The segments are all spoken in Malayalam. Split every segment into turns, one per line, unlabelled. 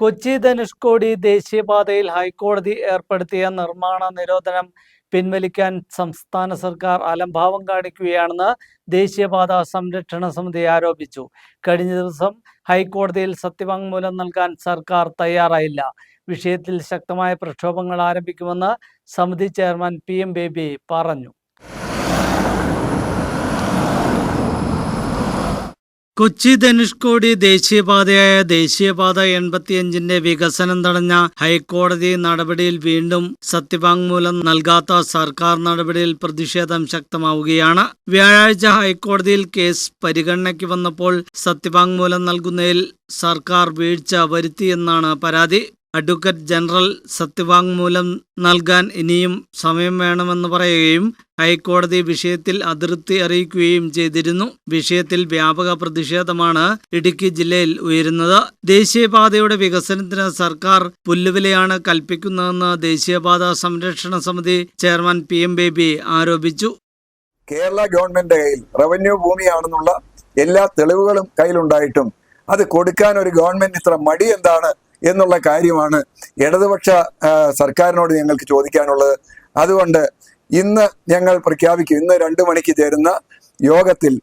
കൊച്ചി ധനുഷ്കോടി ദേശീയപാതയിൽ ഹൈക്കോടതി ഏർപ്പെടുത്തിയ നിർമ്മാണ നിരോധനം പിൻവലിക്കാൻ സംസ്ഥാന സർക്കാർ അലംഭാവം കാണിക്കുകയാണെന്ന് ദേശീയപാത സംരക്ഷണ സമിതി ആരോപിച്ചു. കഴിഞ്ഞ ദിവസം ഹൈക്കോടതിയിൽ സത്യവാങ്മൂലം നൽകാൻ സർക്കാർ തയ്യാറായില്ല. വിഷയത്തിൽ ശക്തമായ പ്രക്ഷോഭങ്ങൾ ആരംഭിക്കുമെന്ന് സമിതി ചെയർമാൻ പി എം ബേബി പറഞ്ഞു. കൊച്ചി ധനുഷ്കോടി ദേശീയപാതയായ ദേശീയപാത എൺപത്തിയഞ്ചിന്റെ വികസനം തടഞ്ഞ ഹൈക്കോടതി നടപടിയിൽ വീണ്ടും സത്യവാങ്മൂലം നൽകാത്ത സർക്കാർ നടപടിയിൽ പ്രതിഷേധം ശക്തമാവുകയാണ്. വ്യാഴാഴ്ച ഹൈക്കോടതിയിൽ കേസ് പരിഗണനയ്ക്ക് വന്നപ്പോൾ സത്യവാങ്മൂലം നൽകുന്നതിൽ സർക്കാർ വീഴ്ച വരുത്തിയെന്നാണ് പരാതി. അഡ്വക്കേറ്റ് ജനറൽ സത്യവാങ്മൂലം നൽകാൻ ഇനിയും സമയം വേണമെന്ന് പറയുകയും ഹൈക്കോടതി വിഷയത്തിൽ അതിർത്തി അറിയിക്കുകയും ചെയ്തിരുന്നു. വിഷയത്തിൽ വ്യാപക പ്രതിഷേധമാണ് ഇടുക്കി ജില്ലയിൽ ഉയരുന്നത്. ദേശീയപാതയുടെ വികസനത്തിന് സർക്കാർ പുല്ലുവിലയാണ് കൽപ്പിക്കുന്നതെന്ന് ദേശീയപാത സംരക്ഷണ സമിതി ചെയർമാൻ പി എം ബേബി ആരോപിച്ചു.
കേരള ഗവൺമെന്റ് കയ്യിൽ റവന്യൂ ഭൂമിയാണെന്നുള്ള എല്ലാ തെളിവുകളും കയ്യിലുണ്ടായിട്ടും അത് കൊടുക്കാൻ ഒരു ഗവൺമെന്റ് ഇത്ര മടി എന്താണ്? എന്നുള്ള കാര്യമാണ് ഇടതുപക്ഷ സർക്കാരിനോട് ഞങ്ങൾക്ക് ചോദിക്കാനുള്ളത്. അതുകൊണ്ട് ഇന്ന് ഞങ്ങൾ പ്രഖ്യാപിക്കും ഇന്ന് രണ്ടു മണിക്ക് ചേരുന്ന യോഗത്തിൽ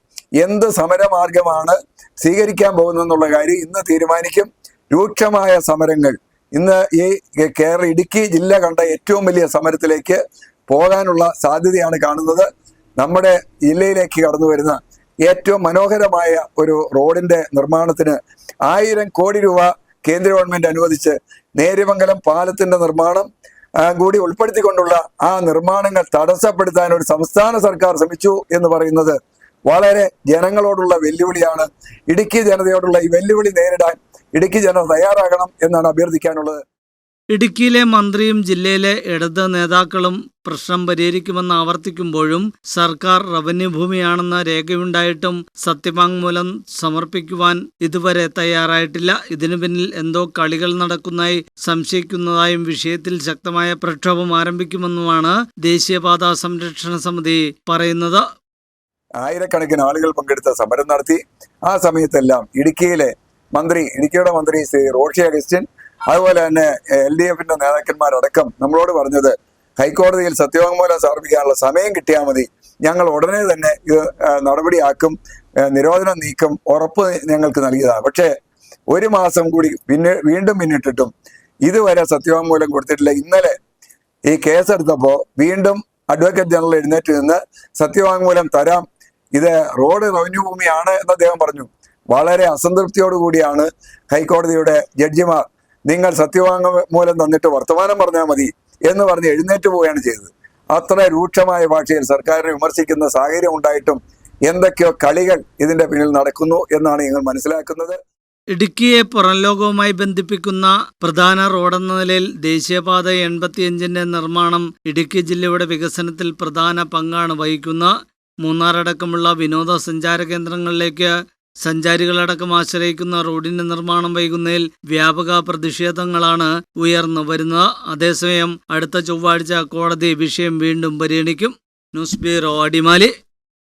എന്ത് സമരമാർഗമാണ് സ്വീകരിക്കാൻ പോകുന്നതെന്നുള്ള കാര്യം ഇന്ന് തീരുമാനിക്കും. രൂക്ഷമായ സമരങ്ങൾ. ഇന്ന് ഈ കേരള ഇടുക്കി ജില്ല കണ്ട ഏറ്റവും വലിയ സമരത്തിലേക്ക് പോകാനുള്ള സാധ്യതയാണ് കാണുന്നത്. നമ്മുടെ ജില്ലയിലേക്ക് കടന്നു വരുന്ന ഏറ്റവും മനോഹരമായ ഒരു റോഡിന്റെ നിർമ്മാണത്തിന് ആയിരം കോടി രൂപ കേന്ദ്ര ഗവൺമെന്റ് അനുവദിച്ച് നേര്യമംഗലം പാലത്തിന്റെ നിർമ്മാണം കൂടി ഉൾപ്പെടുത്തിക്കൊണ്ടുള്ള ആ നിർമ്മാണങ്ങൾ തടസ്സപ്പെടുത്താൻ ഒരു സംസ്ഥാന സർക്കാർ ശ്രമിച്ചു എന്ന് പറയുന്നത് വളരെ ജനങ്ങളോടുള്ള വെല്ലുവിളിയാണ്. ഇടുക്കി ജനതയോടുള്ള ഈ വെല്ലുവിളി നേരിടാൻ ഇടുക്കി ജനത തയ്യാറാകണം എന്നാണ് അഭ്യർത്ഥിക്കാനുള്ളത്.
ഇടുക്കിയിലെ മന്ത്രിയും ജില്ലയിലെ ഇടത് നേതാക്കളും പ്രശ്നം പരിഹരിക്കുമെന്ന് ആവർത്തിക്കുമ്പോഴും സർക്കാർ റവന്യൂ ഭൂമിയാണെന്ന രേഖയുണ്ടായിട്ടും സത്യവാങ്മൂലം സമർപ്പിക്കുവാൻ ഇതുവരെ തയ്യാറായിട്ടില്ല. ഇതിനു പിന്നിൽ എന്തോ കളികൾ നടക്കുന്നതായി സംശയിക്കുന്നതായും വിഷയത്തിൽ ശക്തമായ പ്രക്ഷോഭം ആരംഭിക്കുമെന്നുമാണ് ദേശീയപാത സംരക്ഷണ സമിതി പറയുന്നത്.
ആയിരക്കണക്കിന് ആളുകൾ പങ്കെടുത്ത സമരം നടത്തി. ആ സമയത്തെല്ലാം ഇടുക്കിയിലെ മന്ത്രി ഇടുക്കിയുടെ മന്ത്രി ശ്രീ റോഷി അഗസ്റ്റിൻ അതുപോലെ തന്നെ എൽ ഡി എഫിന്റെ നേതാക്കന്മാരടക്കം നമ്മളോട് പറഞ്ഞത് ഹൈക്കോടതിയിൽ സത്യവാങ്മൂലം സമർപ്പിക്കാനുള്ള സമയം കിട്ടിയാൽ മതി. ഞങ്ങൾ ഉടനെ തന്നെ ഇത് നടപടിയാക്കും നിരോധനം നീക്കും ഉറപ്പ് ഞങ്ങൾക്ക് നൽകിയതാണ് പക്ഷേ ഒരു മാസം കൂടി പിന്നെ വീണ്ടും പിന്നിട്ടിട്ടും ഇതുവരെ സത്യവാങ്മൂലം കൊടുത്തിട്ടില്ല. ഇന്നലെ ഈ കേസെടുത്തപ്പോൾ വീണ്ടും അഡ്വക്കേറ്റ് ജനറൽ എഴുന്നേറ്റ് നിന്ന് സത്യവാങ്മൂലം തരാം ഇത് റോഡ് റവന്യൂ ഭൂമിയാണ് എന്ന് അദ്ദേഹം പറഞ്ഞു. വളരെ അസംതൃപ്തിയോടുകൂടിയാണ് ഹൈക്കോടതിയുടെ ജഡ്ജിമാർ നിങ്ങൾ സത്യവാങ്മൂലം തന്നിട്ട് വർത്തമാനം പറഞ്ഞാൽ മതി എന്ന് പറഞ്ഞ് എഴുന്നേറ്റ് പോവുകയാണ് ചെയ്തത്. അത്ര രൂക്ഷമായ ഭാഷയിൽ സർക്കാരിനെ വിമർശിക്കുന്ന സാഹചര്യം ഉണ്ടായിട്ടും എന്തൊക്കെയോ കളികൾ ഇതിന്റെ പിന്നിൽ നടക്കുന്നു എന്നാണ് ഞങ്ങൾ മനസ്സിലാക്കുന്നത്.
ഇടുക്കിയെ പുറംലോകവുമായി ബന്ധിപ്പിക്കുന്ന പ്രധാന റോഡെന്ന നിലയിൽ ദേശീയപാത എൺപത്തിയഞ്ചിന്റെ നിർമ്മാണം ഇടുക്കി ജില്ലയുടെ വികസനത്തിൽ പ്രധാന പങ്കാണ് വഹിക്കുന്ന മൂന്നാറടക്കമുള്ള വിനോദസഞ്ചാര കേന്ദ്രങ്ങളിലേക്ക് സഞ്ചാരികളടക്കം ആശ്രയിക്കുന്ന റോഡിന്റെ നിർമ്മാണം വൈകുന്നതിൽ വ്യാപക പ്രതിഷേധങ്ങളാണ് ഉയർന്നു വരുന്നത്. അതേസമയം അടുത്ത ചൊവ്വാഴ്ച കോടതി വിഷയം വീണ്ടും പരിഗണിക്കും. News bureau Adimali.